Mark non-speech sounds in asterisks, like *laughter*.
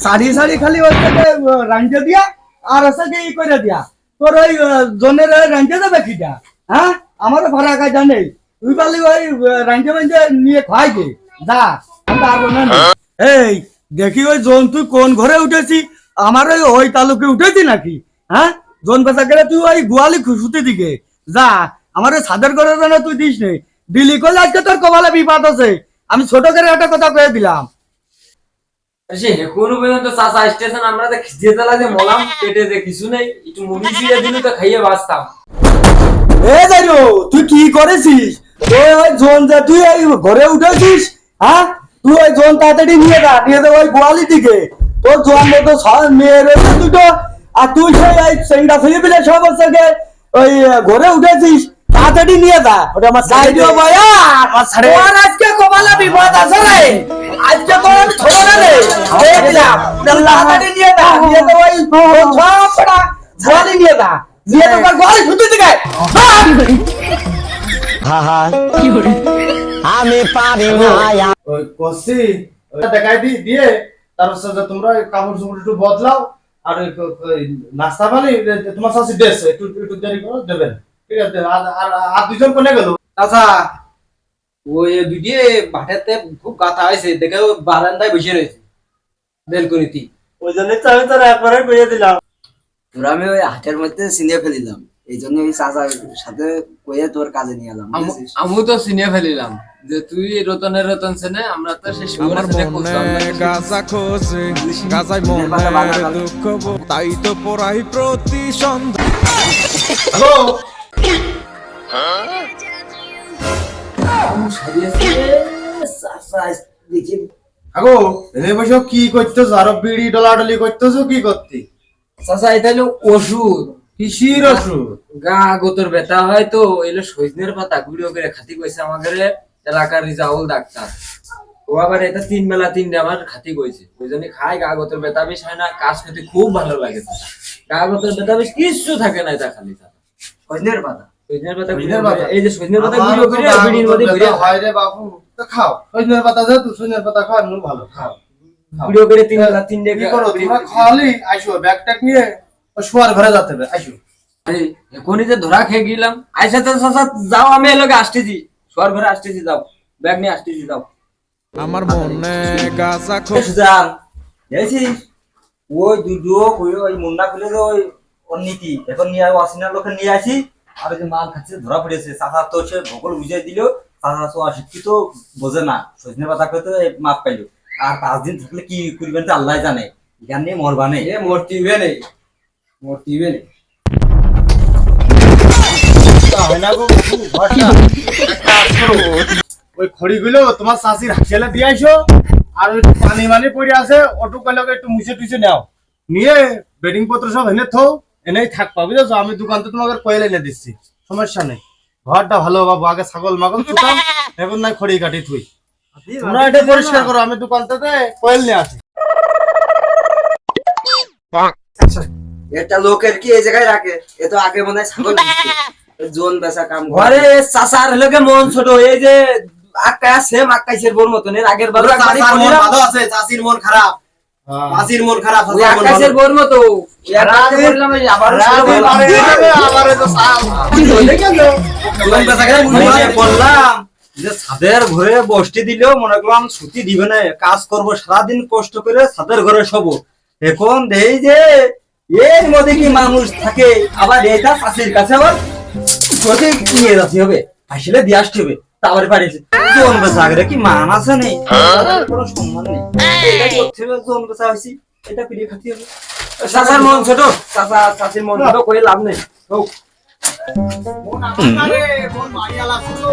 সারি সারি খালি দিয়া আর করে দিয়া। তোর ওই জনের রাঞ্জে দেবে কিটা? হ্যাঁ? নেই। তুই পারলি ওই নিয়ে খাই যা। এই, দেখি ওই জন, তুই কোন ঘরে উঠেছি? আমার ওই ওই তালুকে উঠেছি নাকি? হ্যাঁ? জোন পেশা করে তুই ওই গোয়ালি খুশুতে দিকে। যা, আমার ওই সাদের জন্য তুই দিস নে। দিলি করলে আজকে তোর কপালে বিপদ আছে। আমি ছোট করে একটা কথা কয়ে দিলাম। সে পর্যন্ত চাচা স্টেশন আমরা তো খিদে তালা মলাম পেটে যে কিছু নেই একটু মুড়ি ছিঁড়ে দিলে তো খাইয়ে বাঁচতাম। এ জানো তুই কি করেছিস? তুই ওই জোন যে তুই এই ঘরে উঠেছিস হ্যাঁ? তুই ওই জোন তাড়াতাড়ি নিয়ে যা নিয়ে যা ওই গোয়ালি দিকে। তোর জোয়ান মতো মেয়ে রয়েছে দুটো আর তুই সেই সব ওই ঘরে উঠেছিস তাড়াতাড়ি নিয়ে যা। ওটা আমার আমার কপালে বিপদ আছে রে। আজকে তোর আমি ছোট না রে। দেখলাম তাড়াতাড়ি নিয়ে যা। নিয়ে তো ওই সব পড়া নিয়ে যা। নিয়ে তো ওর শুতে দিকে আমি পারি না ওই কষি দেখাই দি দিয়ে তারপর তোমরা কাপড় চোপড় একটু বদলাও। আর ওই নাস্তা পানি তোমার শাশি ড্রেস একটু একটু দেরি করে দেবেন। ঠিক আছে। আর আর দুজন কোনে গেল? চাচা ওই দুটিয়ে ভাটেতে খুব গাথা হয়েছে দেখে বারান্দায় বসে রয়েছে বেলকনিতে ওই জন্য তো আমি তোর একবারে কইয়ে দিলাম। তোর আমি ওই হাটের মধ্যে সিনিয়ে ফেলিলাম। এই জন্য ওই চাচার সাথে কয়ে তোর কাজে নিয়ে এলাম আমি তো চিনে ফেলিলাম যে তুই রতনের রতন সেনে আমরা তো সে শিবরা আমার মনে গাজা খোঁজে গাজাই মনের দুঃখ তাই তো পড়াই প্রতি সন্ধ্যা দেখি আগো এনে বসে কি করতেছ? আরও বিড়ি ডলাডলি করতেছো কি করতে? চাচা এটা হলো ওষুধ। কিসির ওষুধ? গা গোতর ব্যথা হয় তো এলো সজনের পাতা। গুঁড়ো করে খাতি কইছে আমাদের এলাকার রিজাউল ডাক্তার। ও আবার এটা তিন বেলা আমার খাতি কইছে। ওই জন্য খাই গা গোতর ব্যথা বেশ হয় না কাজ করতে খুব ভালো লাগে। গা গোতর ব্যথা বেশ কিচ্ছু থাকে না এটা খালি। সজনের পাতা। এই যে মধ্যে হয় রে বাবু তো খাও। সজনের পাতা যেহেতু সজনের পাতা খাও এমন ভালো খাও। খাও। করে তিন বেলা তিনটে কি করো তোমরা খাওয়ালি আইসো ব্যাগ ট্যাগ নিয়ে শোয়ার ঘরে যেতে হবে আইসো। এখনই যে ধরা খেয়ে গেলাম। আইসা তো যাও আমি এলাকে আসতেছি। শোয়ার ঘরে আসতেছি যাও। ব্যাগ নিয়ে আসতেছি যাও। আমার মনে ওই দুটো ওই ওই মুন্না খুলে ওই ওর নীতি। এখন নিয়ে লোকে নিয়ে আসি। আর যে মাল খাচ্ছে ধরা পড়েছে। চাচা তো সে ভূগোল বুঝিয়ে দিল চাচা তো অশিক্ষিত বোঝে না। সজনে পাতা খেতে মাপ পাইলো। আর পাঁচ দিন থাকলে কি করবেন আল্লাহ জানে। জ্ঞান নিয়ে মরবা নেই মূর্তি বে নেই মূর্তি বে নেই ওই খড়িগুলো তোমার শাশির হাসিয়ালে দিয়ে আইসো আর ওই পানি মানি পড়ে আছে অটো কয়লাকে একটু মুছে টুছে নাও। নিয়ে বেডিং পত্র সব এনে থো। এনেই থাকবা বুঝেছ? আমি দোকান তো তোমাকে কয়েল এনে দিচ্ছি সমস্যা নেই। ঘরটা ভালো বাবু আগে ছাগল মাগল ছুটাম এখন নাই খড়ি কাটি থুই। তোমরা এটা পরিষ্কার করো আমি দোকানটাতে কয়েল নিয়ে আসি। এটা লোকের কি এই জায়গায় রাখে? এ তো আগে মনে হয় ছাগল *laughs* জোন বেচা কাম ঘরে চাচার লোকে মন ছোট এই যে আকাশ সেম আকাশের বোর মতন এর আগের বার চাষির মন খারাপ। হ্যাঁ। মন খারাপ আকাশের বোর মতো বললাম যে ছাদের ঘরে বসতে দিলেও মনে করলাম ছুটি দিবে না কাজ করব সারাদিন কষ্ট করে ছাদের ঘরে শোবো। এখন দেই যে এর মধ্যে কি মানুষ থাকে? আবার এটা চাষির কাছে আবার প্রতি নিয়ে যেতে হবে। আসলে দিয়ে আসতে হবে। তারপরে পাঠিয়েছে জোন বেচা আগে কি মান আছে নেই কোনো সম্মান নেই। এটা হবে জোন বেচা হয়েছি। এটা ফিরিয়ে খাতি হবে। চাচার মন ছোট। চাচা চাচির মন ছোট করে লাভ নেই। হোক। মন আমার মন মারিয়ালা শুনো।